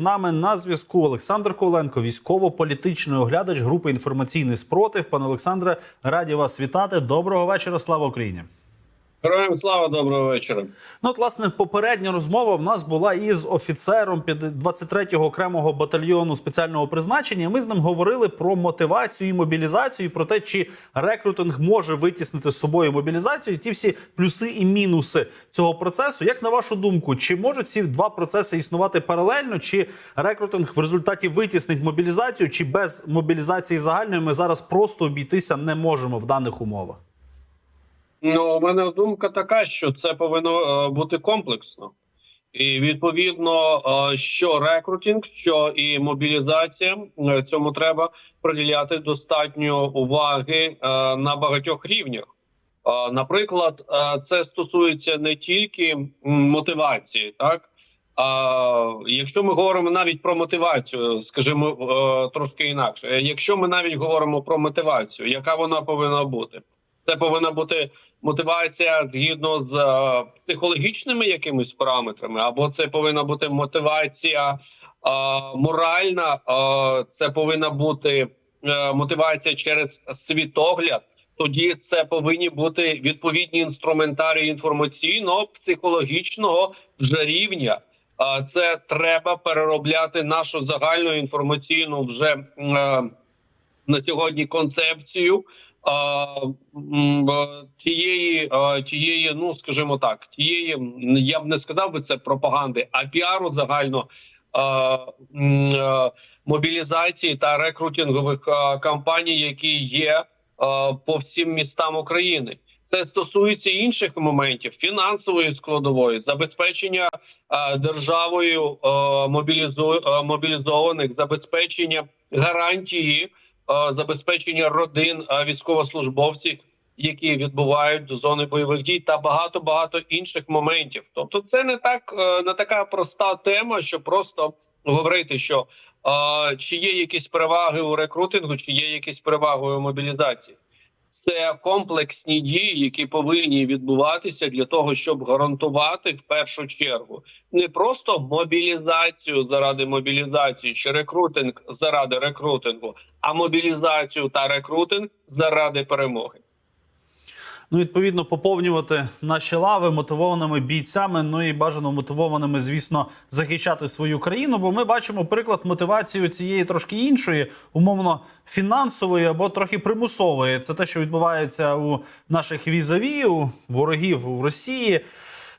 нами на зв'язку Олександр Коленко, військово-політичний оглядач групи інформаційний спротив. Пане Олександре, раді вас вітати. Доброго вечора. Слава Україні. Героям слава доброго вечора. Ну, от, власне, попередня розмова в нас була із офіцером 23-го окремого батальйону спеціального призначення. Ми з ним говорили про мотивацію і мобілізацію, про те, чи рекрутинг може витіснити з собою мобілізацію, ті всі плюси і мінуси цього процесу. Як на вашу думку, чи можуть ці два процеси існувати паралельно, чи рекрутинг в результаті витіснить мобілізацію, чи без мобілізації загальної ми зараз просто обійтися не можемо в даних умовах? Ну, у мене думка така, що це повинно е, бути комплексно, і відповідно, е, що рекрутинг, що і мобілізація е, цьому треба приділяти достатньо уваги на багатьох рівнях. Наприклад, це стосується не тільки мотивації, так а якщо ми говоримо навіть про мотивацію, скажімо трошки інакше, якщо ми навіть говоримо про мотивацію, яка вона повинна бути? Це повинна бути мотивація згідно з е, психологічними якимись параметрами, або це повинна бути мотивація е, моральна, е, це повинна бути е, мотивація через світогляд. Тоді це повинні бути відповідні інструментарії інформаційного, психологічного вже рівня. А це треба переробляти нашу загальну інформаційну вже е, на сьогодні концепцію е, тієї, е, тієї, ну скажімо так, тієї, я б не сказав би це пропаганди, а піару загально е, е, мобілізації та рекрутингових е, кампаній, які є е, по всім містам України. Це стосується інших моментів фінансової складової, забезпечення е, державою е, е, мобілізованих, забезпечення гарантії, е, забезпечення родин е, військовослужбовців, які відбувають до зони бойових дій, та багато багато інших моментів. Тобто, це не так е, не така проста тема, що просто говорити, що е, чи є якісь переваги у рекрутингу, чи є якісь переваги у мобілізації. Це комплексні дії, які повинні відбуватися для того, щоб гарантувати в першу чергу не просто мобілізацію заради мобілізації чи рекрутинг заради рекрутингу, а мобілізацію та рекрутинг заради перемоги. Ну, відповідно, поповнювати наші лави мотивованими бійцями, ну і бажано мотивованими, звісно, захищати свою країну. Бо ми бачимо приклад мотивації цієї трошки іншої, умовно фінансової або трохи примусової. Це те, що відбувається у наших візаві, у ворогів у Росії.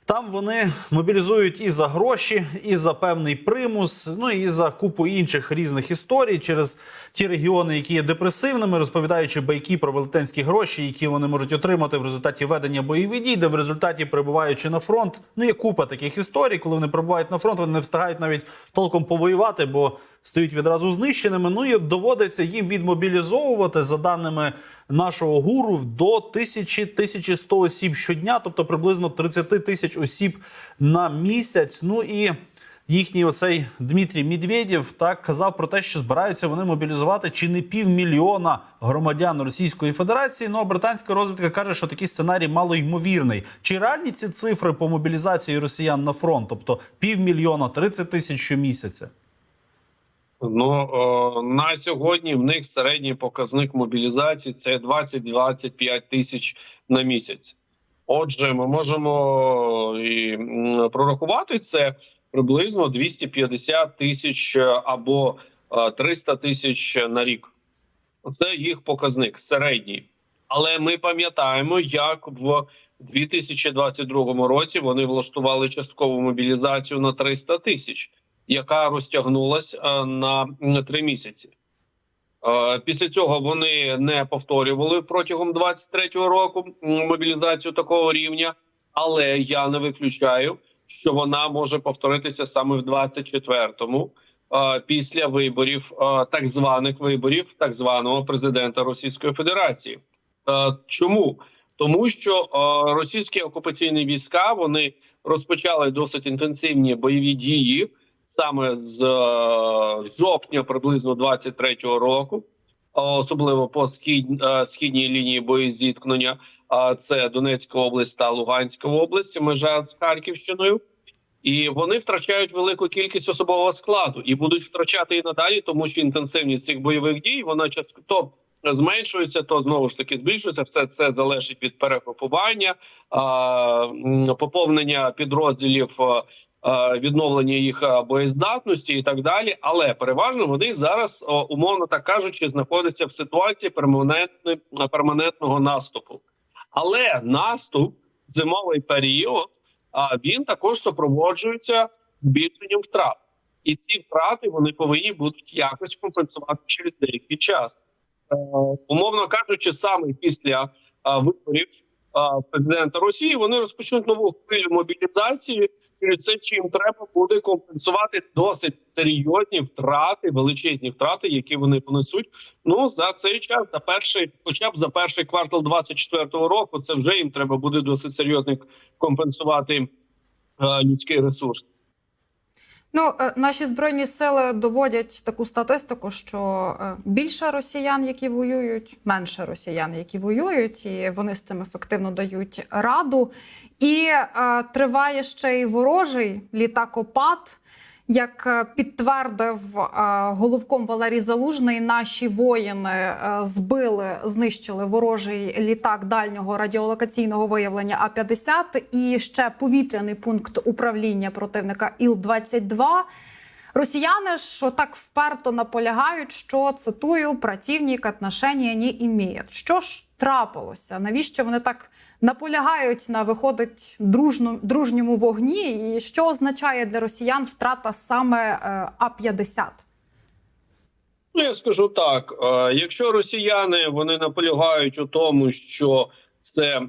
Там вони мобілізують і за гроші, і за певний примус, ну і за купу інших різних історій через ті регіони, які є депресивними, розповідаючи байки про велетенські гроші, які вони можуть отримати в результаті ведення бойових дій, де в результаті перебуваючи на фронт. Ну є купа таких історій, коли вони прибувають на фронт, вони не встигають навіть толком повоювати, бо стають відразу знищеними. Ну і доводиться їм відмобілізовувати за даними нашого гуру до 1000-1100 осіб щодня, тобто приблизно 30 тисяч осіб на місяць. Ну і їхній оцей Дмитрій Медведєв так казав про те, що збираються вони мобілізувати чи не півмільйона громадян Російської Федерації. Ну а британська розвідка каже, що такий сценарій малоймовірний. Чи реальні ці цифри по мобілізації росіян на фронт, тобто півмільйона, 30 тисяч щомісяця? Ну о, на сьогодні в них середній показник мобілізації це 20-25 тисяч на місяць. Отже, ми можемо і прорахувати це приблизно 250 тисяч е, або е, 300 тисяч на рік. Це їх показник середній. Але ми пам'ятаємо, як в 2022 році вони влаштували часткову мобілізацію на 300 тисяч, яка розтягнулася на три місяці. Е, Після цього вони не повторювали протягом 23-го року мобілізацію такого рівня, але я не виключаю, що вона може повторитися саме в 24-му, е, після виборів, е, так званих виборів, так званого президента Російської Федерації. Е, Чому? Тому що е, російські окупаційні війська вони розпочали досить інтенсивні бойові дії саме з е, жовтня, приблизно 23-го року, особливо по схід, е, східній лінії боєзіткнення. А це Донецька область та Луганська область, межа з Харківщиною. і вони втрачають велику кількість особового складу і будуть втрачати і надалі, тому що інтенсивність цих бойових дій вона часто то зменшується, то знову ж таки збільшується. Все це залежить від перегрупування, поповнення підрозділів. А, Відновлення їх боєздатності і так далі, але переважно вони зараз, умовно так кажучи, знаходяться в ситуації перманентного наступу. Але наступ зимовий період, він також супроводжується збільшенням втрат, і ці втрати вони повинні будуть якось компенсувати через деякий час. Е, умовно кажучи, саме після е, виборів е, президента Росії вони розпочнуть нову хвилю мобілізації. Через це чи їм треба буде компенсувати досить серйозні втрати, величезні втрати, які вони понесуть. Ну за цей час, за перший, хоча б за перший квартал 24-го року, це вже їм треба буде досить серйозно компенсувати е, людський ресурс. Ну, е, наші збройні сили доводять таку статистику, що е, більше росіян, які воюють, менше росіян, які воюють, і вони з цим ефективно дають раду. І е, триває ще й ворожий літакопад. Як е, підтвердив е, головком Валерій Залужний, наші воїни е, збили, знищили ворожий літак дальнього радіолокаційного виявлення А 50 і ще повітряний пункт управління противника Іл-22. Росіяни ж отак вперто наполягають, що цитую противник отношення не імеє. Що ж трапилося? Навіщо вони так наполягають на виходить дружно, дружньому вогні? І що означає для росіян втрата саме е, А-50? Ну я скажу так: е, якщо росіяни вони наполягають у тому, що це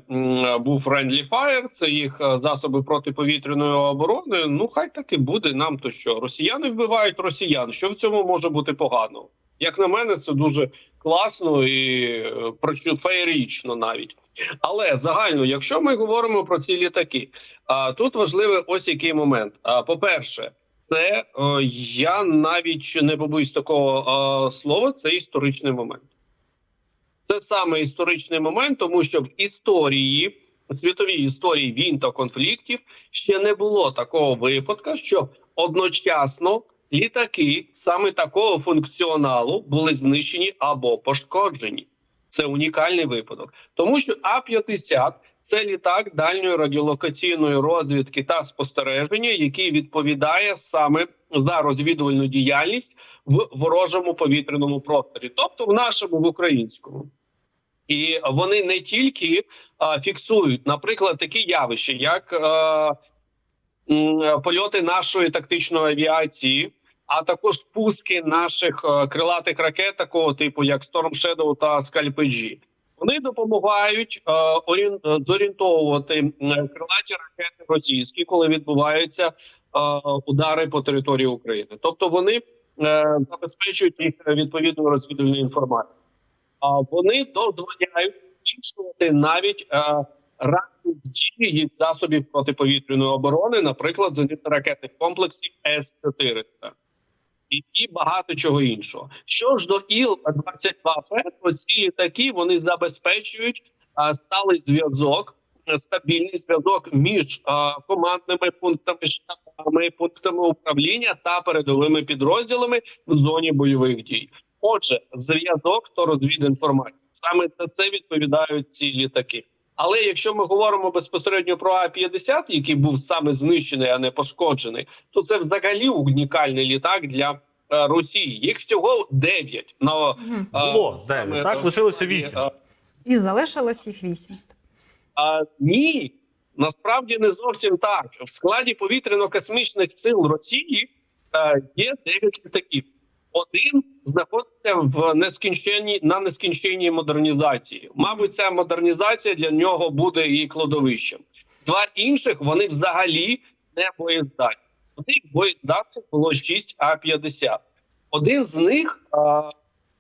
був friendly fire, це їх е, засоби протиповітряної оборони. Ну хай так і буде. Нам то що росіяни вбивають росіян. Що в цьому може бути погано? Як на мене, це дуже класно і е, феєрично навіть. Але загально, якщо ми говоримо про ці літаки, а тут важливий ось який момент. А по-перше, це е, я навіть не побоюсь такого слова. Це історичний момент. Це саме історичний момент, тому що в історії, світовій історії війн та конфліктів ще не було такого випадка, що одночасно літаки саме такого функціоналу були знищені або пошкоджені. Це унікальний випадок, тому що А-50 – це літак дальньої радіолокаційної розвідки та спостереження, який відповідає саме за розвідувальну діяльність в ворожому повітряному просторі, тобто в нашому в українському. І вони не тільки а, фіксують, наприклад, такі явища, як а, м, польоти нашої тактичної авіації, а також пуски наших а, крилатих ракет, такого типу, як Storm Shadow та G. Вони допомагають е, орієн- е, зорієнтовувати крилаті ракети російські, коли відбуваються е, удари по території України. Тобто вони е, забезпечують їх відповідну розвідувальну інформацію. А вони дозволяють збільшувати навіть е, радіус дії їх засобів протиповітряної оборони, наприклад, зенітно-ракетних комплексів С-400 і, і багато чого іншого. Що ж до Іл-22П, то ці літаки вони забезпечують а, сталий зв'язок, е, стабільний зв'язок між а, командними пунктами, штабами, пунктами управління та передовими підрозділами в зоні бойових дій. Отже, зв'язок то розвід інформації. Саме за це відповідають ці літаки. Але якщо ми говоримо безпосередньо про А-50, який був саме знищений, а не пошкоджений, то це взагалі унікальний літак для е, Росії. Їх всього 9. На, е, Було саме, так? Лишилося і, вісім. е, І залишилось їх вісім. А, ні, насправді не зовсім так. В складі повітряно-космічних сил Росії е, є 9 літаків. Один знаходиться в нескінченні на нескінченній модернізації. Мабуть, ця модернізація для нього буде і кладовищем. Два інших вони взагалі не боєздатні. У них боєздатних було 6 А-50. Один з них е,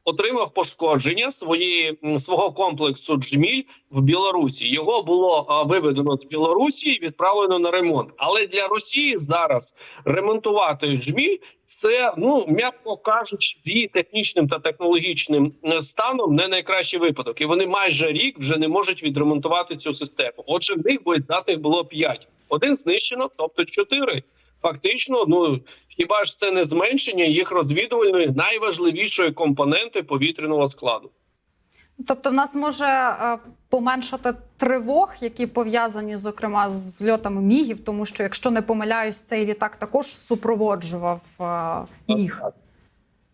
отримав пошкодження своєї м, свого комплексу Джміль в Білорусі. Його було виведено з Білорусі і відправлено на ремонт. Але для Росії зараз ремонтувати Джміль це ну м'яко кажучи, з її технічним та технологічним е, станом не найкращий випадок, і вони майже рік вже не можуть відремонтувати цю систему. Отже, в них боєздатних було 5. Один знищено, тобто 4. Фактично, ну хіба ж це не зменшення їх розвідувальної найважливішої компоненти повітряного складу? Тобто, в нас може е, поменшати тривог, які пов'язані, зокрема, з зльотами мігів, тому що, якщо не помиляюсь, цей літак також супроводжував е, міг.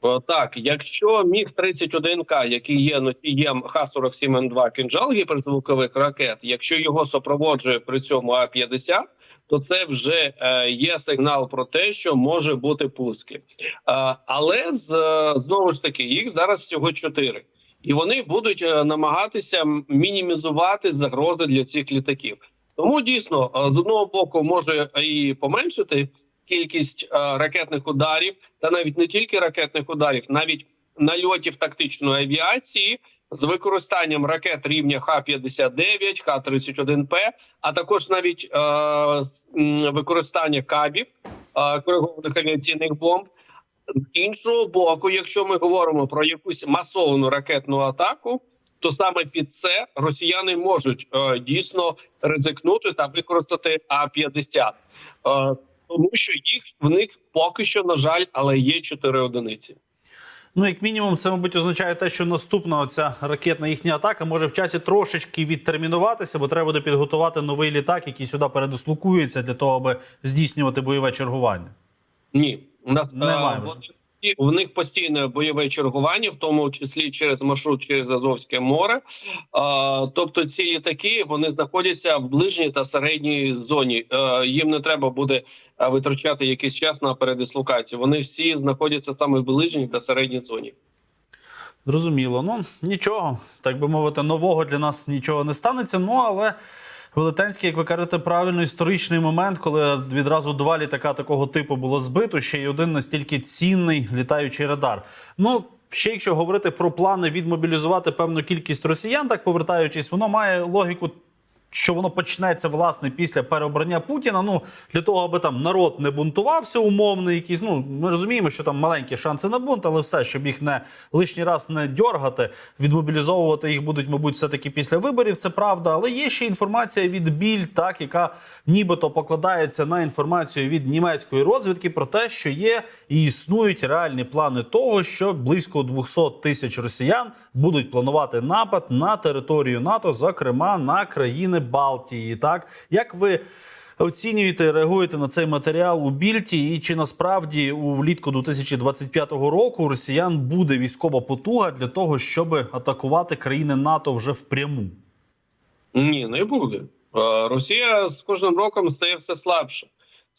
О, Так, якщо міг 31 к який є носієм Х-47М2 «Кинжал» гіперзвукових ракет, якщо його супроводжує при цьому А-50, то це вже е, є сигнал про те, що може бути пуски. Е, але е, знову ж таки, їх зараз всього чотири. І вони будуть е, намагатися мінімізувати загрози для цих літаків. Тому дійсно, е, з одного боку, може і поменшити кількість е, ракетних ударів, та навіть не тільки ракетних ударів, навіть нальотів тактичної авіації з використанням ракет рівня Х-59, Х-31П, а також навіть е, використання кабів е, коригованих авіаційних бомб. З іншого боку, якщо ми говоримо про якусь масовану ракетну атаку, то саме під це росіяни можуть е, дійсно ризикнути та використати А-50. Е, тому що їх в них поки що, на жаль, але є чотири одиниці. Ну, як мінімум, це, мабуть, означає те, що наступна оця ракетна їхня атака може в часі трошечки відтермінуватися, бо треба буде підготувати новий літак, який сюди передислокується для того, аби здійснювати бойове чергування. Ні, у нас Немає в них постійне бойове чергування, в тому числі через маршрут через Азовське море. Е, тобто, ці літаки вони знаходяться в ближній та середній зоні. Е, їм не треба буде е, витрачати якийсь час на передислокацію. Вони всі знаходяться саме в ближній та середній зоні. Зрозуміло. Ну нічого, так би мовити, нового для нас нічого не станеться. Ну але велетенський, як ви кажете, правильно історичний момент, коли відразу два літака такого типу було збито, ще й один настільки цінний літаючий радар. Ну. Ще якщо говорити про плани відмобілізувати певну кількість росіян, так повертаючись, воно має логіку що воно почнеться власне після переобрання Путіна. Ну для того, аби там народ не бунтувався, умовний якийсь. Ну ми розуміємо, що там маленькі шанси на бунт, але все, щоб їх не лишній раз не дьоргати, відмобілізовувати їх будуть, мабуть, все таки після виборів. Це правда. Але є ще інформація від біль, так яка нібито покладається на інформацію від німецької розвідки про те, що є і існують реальні плани того, що близько 200 тисяч росіян будуть планувати напад на територію НАТО, зокрема на країни Балтії. Так як ви оцінюєте, реагуєте на цей матеріал у Більті, і чи насправді у влітку 2025 року росіян буде військова потуга для того, щоб атакувати країни НАТО вже впряму? Ні, не буде. Е, Росія з кожним роком стає все слабше.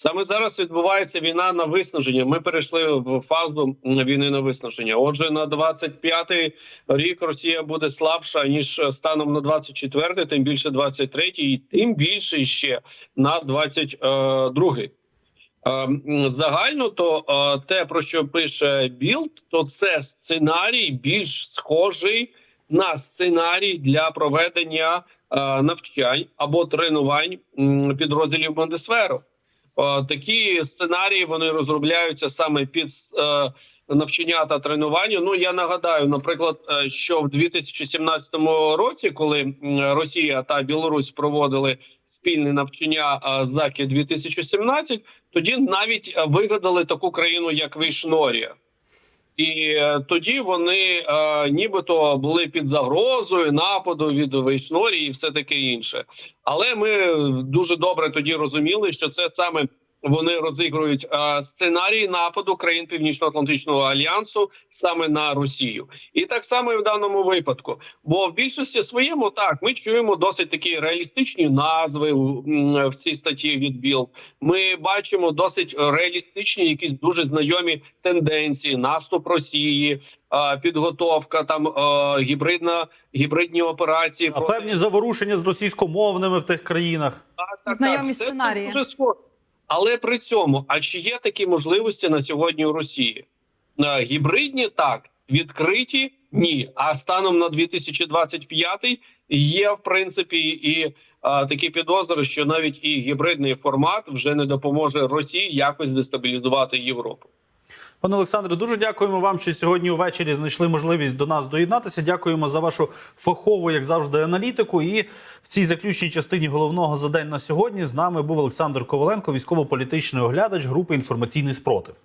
Саме зараз відбувається війна на виснаження. Ми перейшли в фазу війни на виснаження. Отже, на 25-й рік Росія буде слабша ніж станом на 24-й, тим більше 23-й, і тим більше ще на 22-й. Е, Загально то е, те, про що пише Білд, то це сценарій більш схожий на сценарій для проведення е, навчань або тренувань підрозділів Бундесверу. Е, Такі сценарії вони розробляються саме під е, навчання та тренування. Ну я нагадаю, наприклад, е, що в 2017 році, коли Росія та Білорусь проводили спільне навчання Закі 2017, тоді навіть вигадали таку країну, як Вейшнорія. І е, тоді вони е, нібито були під загрозою нападу від Вейшнорі і все таке інше. Але ми дуже добре тоді розуміли, що це саме вони розігрують е, сценарій нападу країн Північно-Атлантичного альянсу саме на Росію, і так само і в даному випадку. Бо в більшості своєму так ми чуємо досить такі реалістичні назви в цій статті від Білд. Ми бачимо досить реалістичні, якісь дуже знайомі тенденції, наступ Росії, е, підготовка там е, гібридна гібридні операції А певні заворушення з російськомовними в тих країнах. так, так, Знайомі так. Все це сценарії. дуже схоже. Але при цьому, а чи є такі можливості на сьогодні у Росії? Гібридні так, відкриті ні. А станом на 2025 є в принципі і а, такі підозри, що навіть і гібридний формат вже не допоможе Росії якось дестабілізувати Європу. Пане Олександре, дуже дякуємо вам, що сьогодні увечері знайшли можливість до нас доєднатися. Дякуємо за вашу фахову, як завжди, аналітику. І в цій заключній частині головного за день на сьогодні з нами був Олександр Коваленко, військово-політичний оглядач групи інформаційний спротив.